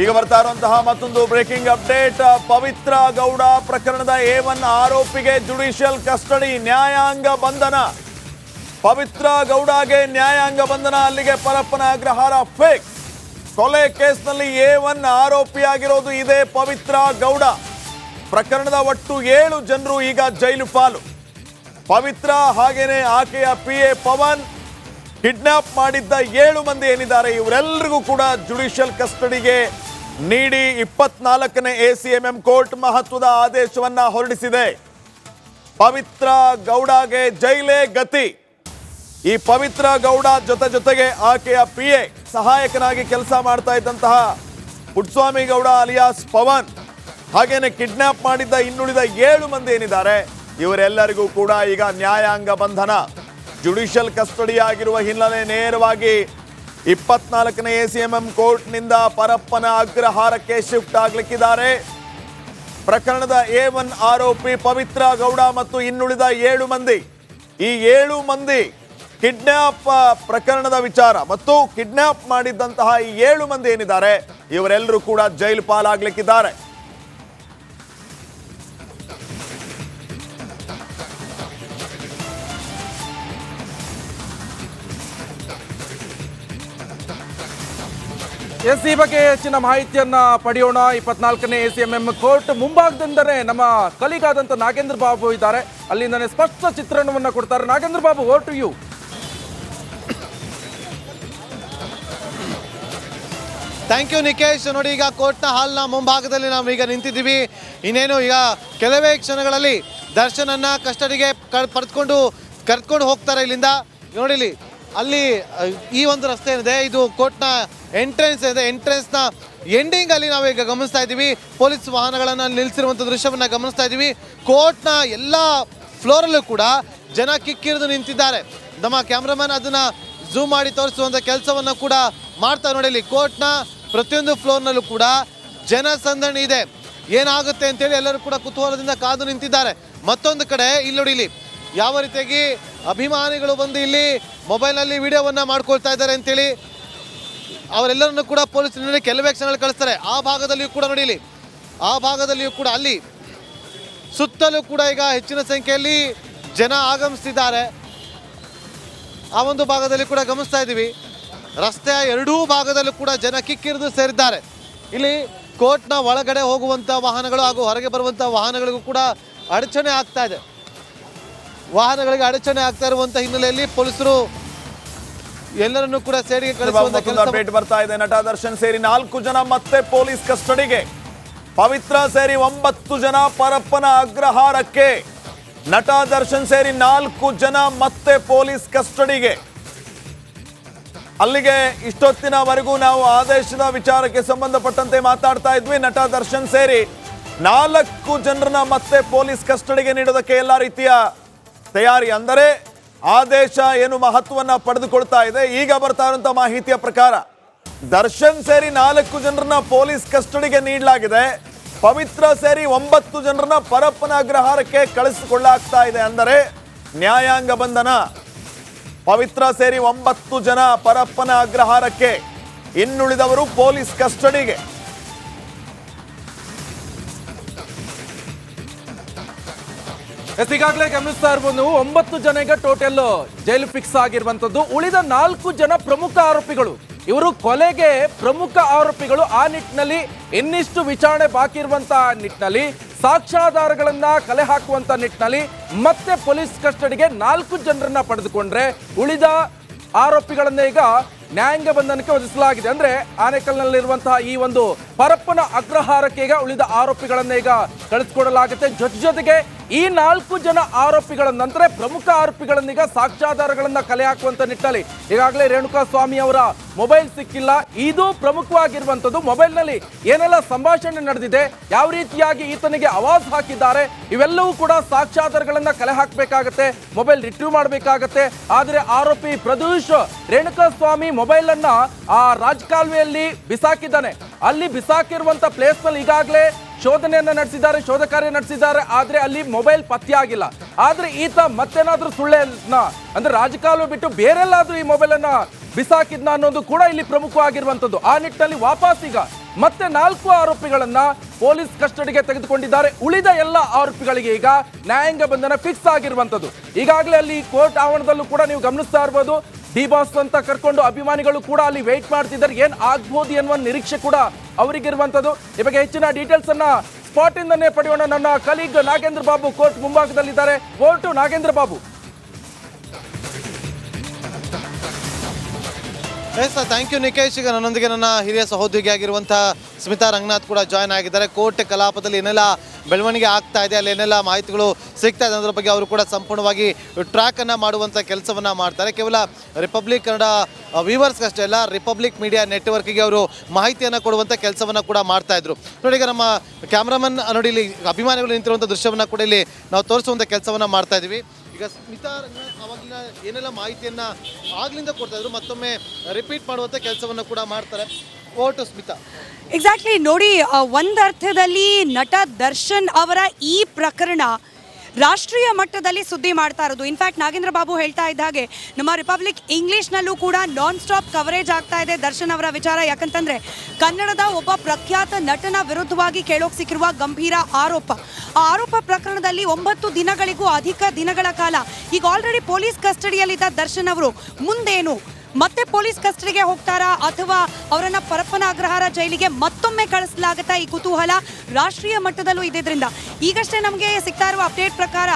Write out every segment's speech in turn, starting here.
ಈಗ ಬರ್ತಾ ಇರುವಂತಹ ಮತ್ತೊಂದು ಬ್ರೇಕಿಂಗ್ ಅಪ್ಡೇಟ್ ಪವಿತ್ರ ಗೌಡ ಪ್ರಕರಣದ ಎ ಒನ್ ಆರೋಪಿಗೆ ಜುಡಿಷಿಯಲ್ ಕಸ್ಟಡಿ ನ್ಯಾಯಾಂಗ ಬಂಧನ. ಪವಿತ್ರ ಗೌಡಗೆ ನ್ಯಾಯಾಂಗ ಬಂಧನ, ಅಲ್ಲಿಗೆ ಪರಪ್ಪನ ಅಗ್ರಹಾರ ಫೇಕ್ ಕೊಲೆ ಕೇಸ್ನಲ್ಲಿ ಎ ಒನ್ ಆರೋಪಿಯಾಗಿರೋದು ಇದೇ ಪವಿತ್ರ ಗೌಡ. ಪ್ರಕರಣದ ಒಟ್ಟು ಏಳು ಜನರು ಈಗ ಜೈಲು ಪಾಲು. ಪವಿತ್ರ ಹಾಗೇನೆ ಆಕೆಯ ಪಿ ಎ ಪವನ್ ಕಿಡ್ನಾಪ್ ಮಾಡಿದ್ದ ಏಳು ಮಂದಿ ಏನಿದ್ದಾರೆ ಇವರೆಲ್ಲರಿಗೂ ಕೂಡ ಜುಡಿಷಿಯಲ್ ಕಸ್ಟಡಿಗೆ ನೀಡಿ ಇಪ್ಪತ್ನಾಲ್ಕನೇ A C M M court ಮಹತ್ವದ ಆದೇಶವನ್ನ ಹೊರಡಿಸಿದೆ. ಪವಿತ್ರ ಗೌಡಗೆ ಜೈಲೇ ಗತಿ. ಈ ಪವಿತ್ರ ಗೌಡ ಜೊತೆ ಜೊತೆಗೆ ಆಕೆಯ ಪಿ ಎ ಸಹಾಯಕನಾಗಿ ಕೆಲಸ ಮಾಡ್ತಾ ಇದ್ದಂತಹ ಪುಟ್ಸ್ವಾಮಿ ಗೌಡ ಅಲಿಯಾಸ್ ಪವನ್. ಹಾಗೇನೆ ಕಿಡ್ನಾಪ್ ಮಾಡಿದ್ದ ಇನ್ನುಳಿದ ಏಳು ಮಂದಿ ಏನಿದ್ದಾರೆ, ಇವರೆಲ್ಲರಿಗೂ ಕೂಡ ಈಗ ನ್ಯಾಯಾಂಗ ಬಂಧನ. ಜುಡಿಷಿಯಲ್ ಕಸ್ಟಡಿ ಆಗಿರುವ ಹಿನ್ನೆಲೆ ನೇರವಾಗಿ ಇಪ್ಪತ್ನಾಲ್ಕನೇ ಎ ಸಿ ಎಂ ಎಂ ಕೋರ್ಟ್ನಿಂದ ಪರಪ್ಪನ ಅಗ್ರಹಾರಕ್ಕೆ ಶಿಫ್ಟ್ ಆಗಲಿಕ್ಕಿದ್ದಾರೆ. ಪ್ರಕರಣದ ಎ ಒನ್ ಆರೋಪಿ ಪವಿತ್ರ ಗೌಡ ಮತ್ತು ಇನ್ನುಳಿದ ಏಳು ಮಂದಿ. ಈ ಏಳು ಮಂದಿ ಕಿಡ್ನಾಪ್ ಪ್ರಕರಣದ ವಿಚಾರ ಮತ್ತು ಕಿಡ್ನಾಪ್ ಮಾಡಿದ್ದಂತಹ ಈ ಏಳು ಮಂದಿ ಏನಿದ್ದಾರೆ, ಇವರೆಲ್ಲರೂ ಕೂಡ ಜೈಲು ಪಾಲಾಗ್ಲಿಕ್ಕಿದ್ದಾರೆ. ಎಸ್ ಈ ಬಗ್ಗೆ ಹೆಚ್ಚಿನ ಮಾಹಿತಿಯನ್ನ ಪಡೆಯೋಣ. ಇಪ್ಪತ್ನಾಲ್ಕನೇ A C M M court ಮುಂಭಾಗದಿಂದನೇ ನಮ್ಮ ಕಲಿಗಾದಂತ ನಾಗೇಂದ್ರ ಬಾಬು ಇದ್ದಾರೆ. ಅಲ್ಲಿಂದನೇ ಸ್ಪಷ್ಟ ಚಿತ್ರಣವನ್ನ ಕೊಡ್ತಾರೆ. Nagendra Babu over to you thank you Nikesh ನೋಡಿ, ಈಗ ಕೋರ್ಟ್ನ ಹಾಲ್ನ ಮುಂಭಾಗದಲ್ಲಿ ನಾವು ಈಗ ನಿಂತಿದ್ದೀವಿ. ಇನ್ನೇನು ಈಗ ಕೆಲವೇ ಕ್ಷಣಗಳಲ್ಲಿ ದರ್ಶನನ್ನ ಕಸ್ಟಡಿಗೆ ಪಡೆದುಕೊಂಡು ಕರೆದುಕೊಂಡು ಹೋಗ್ತಾರೆ ಇಲ್ಲಿಂದ. ನೋಡಿಲಿ ಅಲ್ಲಿ ಈ ಒಂದು ರಸ್ತೆ ಏನಿದೆ ಇದು ಕೋರ್ಟ್ನ ಎಂಟ್ರೆನ್ಸ್ ಇದೆ. ಎಂಟ್ರೆನ್ಸ್ನ ಎಂಡಿಂಗ್ ಅಲ್ಲಿ ನಾವು ಈಗ ಗಮನಿಸ್ತಾ ಇದ್ದೀವಿ. ಪೊಲೀಸ್ ವಾಹನಗಳನ್ನು ನಿಲ್ಲಿಸಿರುವಂಥ ದೃಶ್ಯವನ್ನ ಗಮನಿಸ್ತಾ ಇದ್ದೀವಿ. ಕೋರ್ಟ್ನ ಎಲ್ಲ ಫ್ಲೋರಲ್ಲೂ ಕೂಡ ಜನ ಕಿಕ್ಕಿರಿದು ನಿಂತಿದ್ದಾರೆ. ನಮ್ಮ ಕ್ಯಾಮ್ರಾಮನ್ ಅದನ್ನ ಝೂಮ್ ಮಾಡಿ ತೋರಿಸುವಂಥ ಕೆಲಸವನ್ನು ಕೂಡ ಮಾಡ್ತಾ ನೋಡಿ ಇಲ್ಲಿ ಕೋರ್ಟ್ನ ಪ್ರತಿಯೊಂದು ಫ್ಲೋರ್ನಲ್ಲೂ ಕೂಡ ಜನಸಂದಣಿ ಇದೆ. ಏನಾಗುತ್ತೆ ಅಂತೇಳಿ ಎಲ್ಲರೂ ಕೂಡ ಕುತೂಹಲದಿಂದ ಕಾದು ನಿಂತಿದ್ದಾರೆ. ಮತ್ತೊಂದು ಕಡೆ, ಇಲ್ಲಿ ನೋಡಿ, ಇಲ್ಲಿ ಯಾವ ರೀತಿಯಾಗಿ ಅಭಿಮಾನಿಗಳು ಬಂದು ಇಲ್ಲಿ ಮೊಬೈಲ್ನಲ್ಲಿ ವಿಡಿಯೋವನ್ನ ಮಾಡ್ಕೊಳ್ತಾ ಇದ್ದಾರೆ ಅಂತೇಳಿ ಅವರೆಲ್ಲರನ್ನು ಕೂಡ ಪೊಲೀಸ್ ಕೆಲವೇ ಕ್ಷಣಗಳು ಕಳಿಸ್ತಾರೆ. ಆ ಭಾಗದಲ್ಲಿಯೂ ಕೂಡ ನೋಡಿ ಆ ಭಾಗದಲ್ಲಿಯೂ ಕೂಡ ಅಲ್ಲಿ ಸುತ್ತಲೂ ಕೂಡ ಈಗ ಹೆಚ್ಚಿನ ಸಂಖ್ಯೆಯಲ್ಲಿ ಜನ ಆಗಮಿಸ್ತಿದ್ದಾರೆ. ಆ ಒಂದು ಭಾಗದಲ್ಲಿ ಕೂಡ ಗಮನಿಸ್ತಾ ಇದ್ದೀವಿ. ರಸ್ತೆಯ ಎರಡೂ ಭಾಗದಲ್ಲೂ ಕೂಡ ಜನ ಕಿಕ್ಕಿರಿದು ಸೇರಿದ್ದಾರೆ. ಇಲ್ಲಿ ಕೋರ್ಟ್ನ ಒಳಗಡೆ ಹೋಗುವಂಥ ವಾಹನಗಳು ಹಾಗೂ ಹೊರಗೆ ಬರುವಂಥ ವಾಹನಗಳಿಗೂ ಕೂಡ ಅಡಚಣೆ ಆಗ್ತಾ ಇದೆ. ವಾಹನಗಳಿಗೆ ಅಡಚಣೆ ಆಗ್ತಾ ಇರುವಂತಹ ಹಿನ್ನೆಲೆಯಲ್ಲಿ ಪೊಲೀಸರು ಎಲ್ಲರನ್ನೂ ಕೂಡ ಸೇರಿಗೆ ಕಳಿಸುವಂತ ಅಪ್ಡೇಟ್ ಬರ್ತಾ ಇದೆ. ನಟ ದರ್ಶನ್ ಸೇರಿ ನಾಲ್ಕು ಜನ ಮತ್ತೆ ಪೊಲೀಸ್ ಕಸ್ಟಡಿಗೆ. ಪವಿತ್ರ ಸೇರಿ ಒಂಬತ್ತು ಜನ ಪರಪ್ಪನ ಅಗ್ರಹಾರಕ್ಕೆ. ನಟ ದರ್ಶನ್ ಸೇರಿ ನಾಲ್ಕು ಜನ ಮತ್ತೆ ಪೊಲೀಸ್ ಕಸ್ಟಡಿಗೆ. ಅಲ್ಲಿಗೆ ಇಷ್ಟೊತ್ತಿನವರೆಗೂ ನಾವು ಆದೇಶದ ವಿಚಾರಕ್ಕೆ ಸಂಬಂಧಪಟ್ಟಂತೆ ಮಾತಾಡ್ತಾ ಇದ್ವಿ. ನಟ ದರ್ಶನ್ ಸೇರಿ ನಾಲ್ಕು ಜನರನ್ನ ಮತ್ತೆ ಪೊಲೀಸ್ ಕಸ್ಟಡಿಗೆ ನೀಡೋದಕ್ಕೆ ಎಲ್ಲ ರೀತಿಯ ತಯಾರಿ ಅಂದರೆ ಆದೇಶ ಏನು ಮಹತ್ವವನ್ನು ಪಡೆದುಕೊಳ್ತಾ ಇದೆ, ಈಗ ಬರ್ತಾ ಇರುವಂಥ ಮಾಹಿತಿಯ ಪ್ರಕಾರ ದರ್ಶನ್ ಸೇರಿ ನಾಲ್ಕು ಜನರನ್ನ ಪೊಲೀಸ್ ಕಸ್ಟಡಿಗೆ ನೀಡಲಾಗಿದೆ. ಪವಿತ್ರ ಸೇರಿ ಒಂಬತ್ತು ಜನರನ್ನ ಪರಪ್ಪನ ಅಗ್ರಹಾರಕ್ಕೆ ಕಳಿಸಿಕೊಳ್ಳಾಗ್ತಾ ಇದೆ ಅಂದರೆ ನ್ಯಾಯಾಂಗ ಬಂಧನ. ಪವಿತ್ರ ಸೇರಿ ಒಂಬತ್ತು ಜನ ಪರಪ್ಪನ ಅಗ್ರಹಾರಕ್ಕೆ ಇನ್ನುಳಿದವರು ಪೊಲೀಸ್ ಕಸ್ಟಡಿಗೆ. ಎಸ್, ಈಗಾಗಲೇ ಗಮನಿಸ್ತಾ ಇರ್ಬೋದು ನೀವು, ಒಂಬತ್ತು ಜನ ಈಗ ಟೋಟಲ್ ಜೈಲು ಫಿಕ್ಸ್ ಆಗಿರುವಂತದ್ದು ಉಳಿದ ನಾಲ್ಕು ಜನ ಪ್ರಮುಖ ಆರೋಪಿಗಳು. ಇವರು ಕೊಲೆಗೆ ಪ್ರಮುಖ ಆರೋಪಿಗಳು. ಆ ನಿಟ್ಟಿನಲ್ಲಿ ಇನ್ನಿಷ್ಟು ವಿಚಾರಣೆ ಬಾಕಿ ಇರುವಂತ ನಿಟ್ಟಿನಲ್ಲಿ, ಸಾಕ್ಷ್ಯಾಧಾರಗಳನ್ನ ಕಲೆ ಹಾಕುವಂತ ನಿಟ್ಟಿನಲ್ಲಿ ಮತ್ತೆ ಪೊಲೀಸ್ ಕಸ್ಟಡಿಗೆ ನಾಲ್ಕು ಜನರನ್ನ ಪಡೆದುಕೊಂಡ್ರೆ, ಉಳಿದ ಆರೋಪಿಗಳನ್ನ ಈಗ ನ್ಯಾಯಾಂಗ ಬಂಧನಕ್ಕೆ ವಧಿಸಲಾಗಿದೆ ಅಂದ್ರೆ ಆನೇಕಲ್ನಲ್ಲಿರುವಂತಹ ಈ ಒಂದು ಪರಪ್ಪನ ಅಗ್ರಹಾರಕ್ಕೆ ಈಗ ಉಳಿದ ಆರೋಪಿಗಳನ್ನ ಈಗ ಕಳಿಸ್ಕೊಡಲಾಗುತ್ತೆ ಜೊತೆ ಜೊತೆಗೆ ಈ ನಾಲ್ಕು ಜನ ಆರೋಪಿಗಳ ನಂತರ ಪ್ರಮುಖ ಆರೋಪಿಗಳನ್ನೀಗ ಸಾಕ್ಷ್ಯಾಧಾರಗಳನ್ನ ಕಲೆ ಹಾಕುವಂತ ನಿಟ್ಟಲ್ಲಿ ಈಗಾಗಲೇ ರೇಣುಕಾ ಸ್ವಾಮಿ ಅವರ ಮೊಬೈಲ್ ಸಿಕ್ಕಿಲ್ಲ. ಇದು ಪ್ರಮುಖವಾಗಿರುವಂತದ್ದು. ಮೊಬೈಲ್ನಲ್ಲಿ ಏನೆಲ್ಲ ಸಂಭಾಷಣೆ ನಡೆದಿದೆ, ಯಾವ ರೀತಿಯಾಗಿ ಈತನಿಗೆ ಅವಾಜ್ ಹಾಕಿದ್ದಾರೆ, ಇವೆಲ್ಲವೂ ಕೂಡ ಸಾಕ್ಷ್ಯಾಧಾರಗಳನ್ನ ಕಲೆ ಹಾಕಬೇಕಾಗತ್ತೆ, ಮೊಬೈಲ್ ರಿಟ್ರೀವ್ ಮಾಡಬೇಕಾಗತ್ತೆ. ಆದ್ರೆ ಆರೋಪಿ ಪ್ರದೂಷ್ ರೇಣುಕಾ ಸ್ವಾಮಿ ಮೊಬೈಲ್ ಅನ್ನ ಆ ರಾಜಕಾಲುವೆಯಲ್ಲಿ ಬಿಸಾಕಿದ್ದಾನೆ. ಅಲ್ಲಿ ಬಿಸಾಕಿರುವಂತ ಪ್ಲೇಸ್ನಲ್ಲಿ ಈಗಾಗಲೇ ಶೋಧನೆಯನ್ನ ನಡೆಸಿದ್ದಾರೆ, ಶೋಧ ಕಾರ್ಯ ನಡೆಸಿದ್ದಾರೆ, ಆದರೆ ಅಲ್ಲಿ ಮೊಬೈಲ್ ಪತ್ತೆ ಆಗಿಲ್ಲ. ಆದ್ರೆ ಈತ ಮತ್ತೇನಾದ್ರೂ ಸುಳ್ಳೆನ ಅಂದ್ರೆ ರಾಜಕಾಲು ಬಿಟ್ಟು ಬೇರೆಲ್ಲಾದರೂ ಈ ಮೊಬೈಲ್ ಅನ್ನ ಬಿಸಾಕಿದ್ನ ಅನ್ನೋದು ಕೂಡ ಇಲ್ಲಿ ಪ್ರಮುಖವಾಗಿರುವಂಥದ್ದು. ಆ ನಿಟ್ಟಿನಲ್ಲಿ ವಾಪಸ್ ಈಗ ಮತ್ತೆ ನಾಲ್ಕು ಆರೋಪಿಗಳನ್ನ ಪೊಲೀಸ್ ಕಸ್ಟಡಿಗೆ ತೆಗೆದುಕೊಂಡಿದ್ದಾರೆ. ಉಳಿದ ಎಲ್ಲ ಆರೋಪಿಗಳಿಗೆ ಈಗ ನ್ಯಾಯಾಂಗ ಬಂಧನ ಫಿಕ್ಸ್ ಆಗಿರುವಂತದ್ದು ಈಗಾಗಲೇ ಅಲ್ಲಿ ಕೋರ್ಟ್ ಆವರಣದಲ್ಲೂ ಕೂಡ ನೀವು ಗಮನಿಸ್ತಾ ಇರ್ಬೋದು. ಡಿ ಬಾಸ್ ಅಂತ ಕರ್ಕೊಂಡು ಅಭಿಮಾನಿಗಳು ಕೂಡ ಅಲ್ಲಿ ವೆಯ್ಟ್ ಮಾಡ್ತಿದ್ದಾರೆ. ಏನ್ ಆಗ್ಬೋದು ಎನ್ನುವ ನಿರೀಕ್ಷೆ ಕೂಡ ಅವರಿಗಿರುವಂತದ್ದು ಈ ಬಗ್ಗೆ ಹೆಚ್ಚಿನ ಡೀಟೇಲ್ಸ್ ಅನ್ನ ಸ್ಪಾಟ್ ಇಂದನೇ ಪಡೆಯೋಣ. ನನ್ನ colleague Nagendra Babu court ಮುಂಭಾಗದಲ್ಲಿದ್ದಾರೆ. Court Nagendra Babu. Yes thank you Nikesh ಈಗ ನನ್ನೊಂದಿಗೆ ನನ್ನ ಹಿರಿಯ ಸಹೋದ್ಯೋಗಿ ಆಗಿರುವಂತಹ ಸ್ಮಿತಾ ರಂಗನಾಥ್ ಕೂಡ ಜಾಯ್ನ್ ಆಗಿದ್ದಾರೆ. ಕೋರ್ಟ್ ಕಲಾಪದಲ್ಲಿ ಏನೆಲ್ಲ ಬೆಳವಣಿಗೆ ಆಗ್ತಾ ಇದೆ, ಅಲ್ಲಿ ಏನೆಲ್ಲ ಮಾಹಿತಿಗಳು ಸಿಗ್ತಾ ಇದೆ ಅದರ ಬಗ್ಗೆ ಅವರು ಕೂಡ ಸಂಪೂರ್ಣವಾಗಿ ಟ್ರ್ಯಾಕ್ ಅನ್ನ ಮಾಡುವಂಥ ಕೆಲಸವನ್ನ ಮಾಡ್ತಾರೆ. ಕೇವಲ ರಿಪಬ್ಲಿಕ್ ಕನ್ನಡ ವ್ಯೂವರ್ಸ್ ಅಷ್ಟೇ ಅಲ್ಲ ರಿಪಬ್ಲಿಕ್ ಮೀಡಿಯಾ ನೆಟ್ವರ್ಕ್ಗೆ ಅವರು ಮಾಹಿತಿಯನ್ನು ಕೊಡುವಂಥ ಕೆಲಸವನ್ನ ಕೂಡ ಮಾಡ್ತಾ ಇದ್ರು. ನೋಡಿ, ಈಗ ನಮ್ಮ ಕ್ಯಾಮ್ರಾಮನ್ ನೋಡಿ, ಇಲ್ಲಿ ಅಭಿಮಾನಿಗಳು ನಿಂತಿರುವಂಥ ದೃಶ್ಯವನ್ನ ಕೂಡ ಇಲ್ಲಿ ನಾವು ತೋರಿಸುವಂಥ ಕೆಲಸವನ್ನ ಮಾಡ್ತಾ ಇದೀವಿ. ಈಗ ಸ್ಮಿತಾ ರಂಗನಾಥ್ ಅವಾಗಿನ ಏನೆಲ್ಲ ಮಾಹಿತಿಯನ್ನ ಆಗ್ಲಿಂದ ಕೊಡ್ತಾ ಇದ್ರು, ಮತ್ತೊಮ್ಮೆ ರಿಪೀಟ್ ಮಾಡುವಂತ ಕೆಲಸವನ್ನ ಕೂಡ ಮಾಡ್ತಾರೆ. ಓಟು ಸ್ಮಿತಾ. ಎಕ್ಸಾಕ್ಟ್ಲಿ ನೋಡಿ ಒಂದರ್ಥದಲ್ಲಿ ನಟ ದರ್ಶನ್ ಅವರ ಈ ಪ್ರಕರಣ ರಾಷ್ಟ್ರೀಯ ಮಟ್ಟದಲ್ಲಿ ಸುದ್ದಿ ಮಾಡ್ತಾ ಇರೋದು. ಇನ್ಫ್ಯಾಕ್ಟ್ ನಾಗೇಂದ್ರ ಬಾಬು ಹೇಳ್ತಾ ಇದ್ದ ಹಾಗೆ, ನಮ್ಮ ರಿಪಬ್ಲಿಕ್ ಇಂಗ್ಲಿಷ್ನಲ್ಲೂ ಕೂಡ ನಾನ್ ಸ್ಟಾಪ್ ಕವರೇಜ್ ಆಗ್ತಾ ಇದೆ ದರ್ಶನ್ ಅವರ ವಿಚಾರ. ಯಾಕಂತಂದ್ರೆ, ಕನ್ನಡದ ಒಬ್ಬ ಪ್ರಖ್ಯಾತ ನಟನ ವಿರುದ್ಧವಾಗಿ ಕೇಳೋಕ್ ಸಿಕ್ಕಿರುವ ಗಂಭೀರ ಆರೋಪ. ಆ ಆರೋಪ ಪ್ರಕರಣದಲ್ಲಿ ಒಂಬತ್ತು ದಿನಗಳಿಗೂ ಅಧಿಕ ದಿನಗಳ ಕಾಲ ಈಗ ಆಲ್ರೆಡಿ ಪೊಲೀಸ್ ಕಸ್ಟಡಿಯಲ್ಲಿದ್ದ ದರ್ಶನ್ ಅವರು ಮುಂದೇನು ಮತ್ತೆ ಪೊಲೀಸ್ ಕಸ್ಟಡಿಗೆ ಹೋಗ್ತಾರಾ ಅಥವಾ ಅವರನ್ನ ಪರಪ್ಪನ ಅಗ್ರಹಾರ ಜೈಲಿಗೆ ಮತ್ತೊಮ್ಮೆ ಕಳಿಸಲಾಗುತ್ತಾ ಈ ಕುತೂಹಲ ರಾಷ್ಟ್ರೀಯ ಮಟ್ಟದಲ್ಲೂ ಇದ್ದಿದ್ರಿಂದ? ಈಗಷ್ಟೇ ನಮಗೆ ಸಿಗ್ತಾ ಇರುವ ಅಪ್ಡೇಟ್ ಪ್ರಕಾರ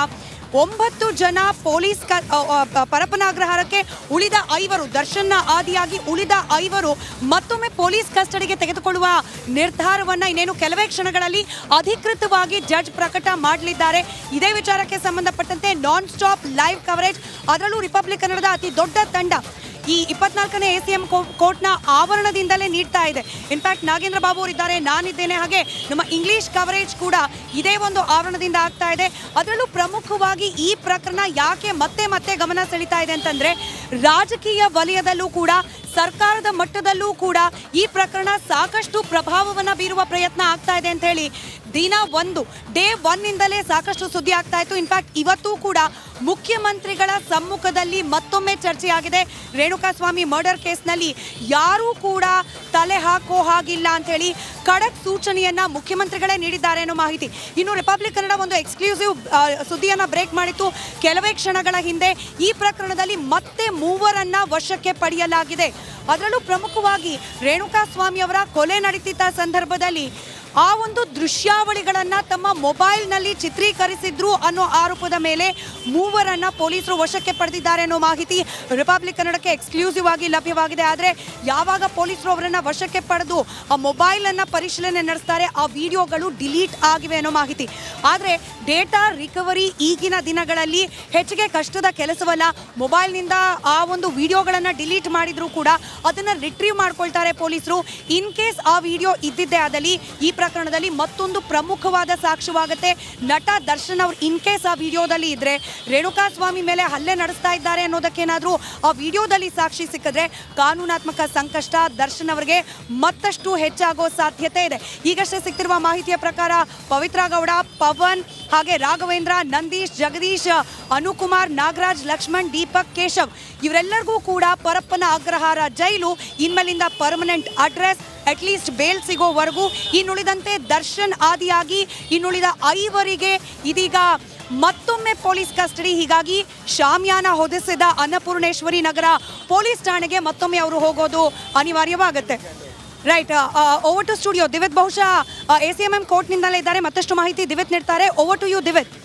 ಒಂಬತ್ತು ಜನ ಪೊಲೀಸ್ ಪರಪ್ಪನ ಅಗ್ರಹಾರಕ್ಕೆ ಉಳಿದ ಐವರು, ದರ್ಶನ್ನ ಆದಿಯಾಗಿ ಉಳಿದ ಐವರು ಮತ್ತೊಮ್ಮೆ ಪೊಲೀಸ್ ಕಸ್ಟಡಿಗೆ ತೆಗೆದುಕೊಳ್ಳುವ ನಿರ್ಧಾರವನ್ನ ಇನ್ನೇನು ಕೆಲವೇ ಕ್ಷಣಗಳಲ್ಲಿ ಅಧಿಕೃತವಾಗಿ ಜಡ್ಜ್ ಪ್ರಕಟ ಮಾಡಲಿದ್ದಾರೆ. ಇದೇ ವಿಚಾರಕ್ಕೆ ಸಂಬಂಧಪಟ್ಟಂತೆ ನಾನ್ ಸ್ಟಾಪ್ ಲೈವ್ ಕವರೇಜ್ ಅದರಲ್ಲೂ ರಿಪಬ್ಲಿಕ್ ಕನ್ನಡದ ಅತಿ ದೊಡ್ಡ ತಂಡ. ಈ ಇಪ್ಪತ್ನಾಲ್ಕನೇ ಎ ಸಿ ಎಂ ಕೋರ್ಟ್ನ ಆವರಣದಿಂದಲೇ ನೀಡ್ತಾ ಇದೆ. ಇನ್ಫ್ಯಾಕ್ಟ್ ನಾಗೇಂದ್ರ ಬಾಬು ಅವರಿದ್ದಾರೆ, ನಾನಿದ್ದೇನೆ. ಹಾಗೆ ನಮ್ಮ ಇಂಗ್ಲಿಷ್ ಕವರೇಜ್ ಕೂಡ ಇದೇ ಒಂದು ಆವರಣದಿಂದ ಆಗ್ತಾ ಇದೆ. ಅದರಲ್ಲೂ ಪ್ರಮುಖವಾಗಿ ಈ ಪ್ರಕರಣ ಯಾಕೆ ಮತ್ತೆ ಮತ್ತೆ ಗಮನ ಸೆಳೀತಾ ಇದೆ ಅಂತಂದರೆ, ರಾಜಕೀಯ ವಲಯದಲ್ಲೂ ಕೂಡ, ಸರ್ಕಾರದ ಮಟ್ಟದಲ್ಲೂ ಕೂಡ ಈ ಪ್ರಕರಣ ಸಾಕಷ್ಟು ಪ್ರಭಾವವನ್ನು ಬೀರುವ ಪ್ರಯತ್ನ ಆಗ್ತಾ ಇದೆ ಅಂತ ಹೇಳಿ ದಿನ ಒಂದು. ಡೇ ಒನ್ನಿಂದಲೇ ಸಾಕಷ್ಟು ಸುದ್ದಿ ಆಗ್ತಾ ಇತ್ತು. ಇನ್ಫ್ಯಾಕ್ಟ್ ಇವತ್ತು ಕೂಡ ಮುಖ್ಯಮಂತ್ರಿಗಳ ಸಮ್ಮುಖದಲ್ಲಿ ಮತ್ತೊಮ್ಮೆ ಚರ್ಚೆಯಾಗಿದೆ. ರೇಣುಕಾಸ್ವಾಮಿ ಮರ್ಡರ್ ಕೇಸ್ನಲ್ಲಿ ಯಾರೂ ಕೂಡ ತಲೆ ಹಾಕೋ ಹಾಗಿಲ್ಲ ಅಂತ ಹೇಳಿ ಖಡಕ್ ಸೂಚನೆಯನ್ನ ಮುಖ್ಯಮಂತ್ರಿಗಳೇ ನೀಡಿದ್ದಾರೆ ಅನ್ನೋ ಮಾಹಿತಿ. ಇನ್ನು ರಿಪಬ್ಲಿಕ್ ಕನ್ನಡ ಒಂದು ಎಕ್ಸ್ಕ್ಲೂಸಿವ್ ಸುದ್ದಿಯನ್ನ ಬ್ರೇಕ್ ಮಾಡಿತ್ತು. ಕೆಲವೇ ಕ್ಷಣಗಳ ಹಿಂದೆ ಈ ಪ್ರಕರಣದಲ್ಲಿ ಮತ್ತೆ ಮೂವರನ್ನ ವಶಕ್ಕೆ ಪಡೆಯಲಾಗಿದೆ. ಅದರಲ್ಲೂ ಪ್ರಮುಖವಾಗಿ ರೇಣುಕಾಸ್ವಾಮಿ ಅವರ ಕೊಲೆ ನಡೀತಿದ್ದ ಸಂದರ್ಭದಲ್ಲಿ ಆ ಒಂದು ದೃಶ್ಯಾವಳಿಗಳನ್ನ ತಮ್ಮ ಮೊಬೈಲ್ನಲ್ಲಿ ಚಿತ್ರೀಕರಿಸಿದ್ರು ಅನ್ನೋ ಆರೋಪದ ಮೇಲೆ ಮೂವರನ್ನ ಪೊಲೀಸರು ವಶಕ್ಕೆ ಪಡೆದಿದ್ದಾರೆ ಅನ್ನೋ ಮಾಹಿತಿ ರಿಪಬ್ಲಿಕ್ ಕನ್ನಡಕ್ಕೆ ಎಕ್ಸ್ಕ್ಲೂಸಿವ್ ಆಗಿ ಲಭ್ಯವಾಗಿದೆ. ಆದರೆ ಯಾವಾಗ ಪೊಲೀಸರು ಅವರನ್ನ ವಶಕ್ಕೆ ಪಡೆದು ಆ ಮೊಬೈಲ್ ಅನ್ನ ಪರಿಶೀಲನೆ ನಡೆಸ್ತಾರೆ, ಆ ವಿಡಿಯೋಗಳು ಡಿಲೀಟ್ ಆಗಿವೆ ಅನ್ನೋ ಮಾಹಿತಿ. ಆದರೆ ಡೇಟಾ ರಿಕವರಿ ಈಗಿನ ದಿನಗಳಲ್ಲಿ ಹೆಚ್ಚಿಗೆ ಕಷ್ಟದ ಕೆಲಸವಲ್ಲ. ಮೊಬೈಲ್ನಿಂದ ಆ ಒಂದು ವಿಡಿಯೋಗಳನ್ನ ಡಿಲೀಟ್ ಮಾಡಿದ್ರು ಕೂಡ ಅದನ್ನ ರಿಟ್ರೀವ್ ಮಾಡ್ಕೊಳ್ತಾರೆ ಪೊಲೀಸರು. ಇನ್ ಕೇಸ್ ಆ ವಿಡಿಯೋ ಇದ್ದಿದ್ದೇ ಆದಲ್ಲಿ ಈ ಪ್ರಕರಣದಲ್ಲಿ ಮತ್ತೊಂದು ಪ್ರಮುಖವಾದ ಸಾಕ್ಷ್ಯವಾಗುತ್ತೆ ನಟ ದರ್ಶನ್ ಅವರು ಇನ್ ಕೇಸ್ ಆ ವಿಡಿಯೋದಲ್ಲಿ ಇದ್ರೆ. ರೇಣುಕಾ ಸ್ವಾಮಿ ಮೇಲೆ ಹಲ್ಲೆ ನಡೆಸ್ತಾ ಇದ್ದಾರೆ ಅನ್ನೋದಕ್ಕೇನಾದ್ರೂ ಆ ವಿಡಿಯೋದಲ್ಲಿ ಸಾಕ್ಷಿ ಸಿಕ್ಕಿದ್ರೆ ಕಾನೂನಾತ್ಮಕ ಸಂಕಷ್ಟ ದರ್ಶನ್ ಅವರಿಗೆ ಮತ್ತಷ್ಟು ಹೆಚ್ಚಾಗೋ ಸಾಧ್ಯತೆ ಇದೆ. ಈಗಷ್ಟೇ ಸಿಕ್ತಿರುವ ಮಾಹಿತಿಯ ಪ್ರಕಾರ ಪವಿತ್ರ ಗೌಡ, ಪವನ್ ಹಾಗೆ ರಾಘವೇಂದ್ರ, ನಂದೀಶ್, ಜಗದೀಶ್, ಅನುಕುಮಾರ್, ನಾಗರಾಜ್, ಲಕ್ಷ್ಮಣ್, ದೀಪಕ್, ಕೇಶವ್ ಇವರೆಲ್ಲರಿಗೂ ಕೂಡ Parappana Agrahara jail. ಇನ್ಮೇಲಿಂದ permanent address at least bail ಸಿಗೋವರೆಗೂ. ಇನ್ನುಳಿದಂತೆ ದರ್ಶನ್ ಆದಿಯಾಗಿ ಇನ್ನುಳಿದ ಐವರಿಗೆ ಇದೀಗ ಮತ್ತೊಮ್ಮೆ ಪೊಲೀಸ್ ಕಸ್ಟಡಿ. ಹೀಗಾಗಿ ಶಾಮಿಯಾನ ಹೊದಿಸಿದ ಅನ್ನಪೂರ್ಣೇಶ್ವರಿ ನಗರ ಪೊಲೀಸ್ ಠಾಣೆಗೆ ಮತ್ತೊಮ್ಮೆ ಅವರು ಹೋಗೋದು ಅನಿವಾರ್ಯವಾಗುತ್ತೆ. Right over to studio Divith ಬಹುಶಃ ಎ ಸಿ ಎಂ ಎಂ ಕೋರ್ಟ್ನಿಂದಲೇ ಇದ್ದಾರೆ, ಮತ್ತಷ್ಟು ಮಾಹಿತಿ ದಿವಿತ್ ನೀಡ್ತಾರೆ. Over to you ದಿವಿತ್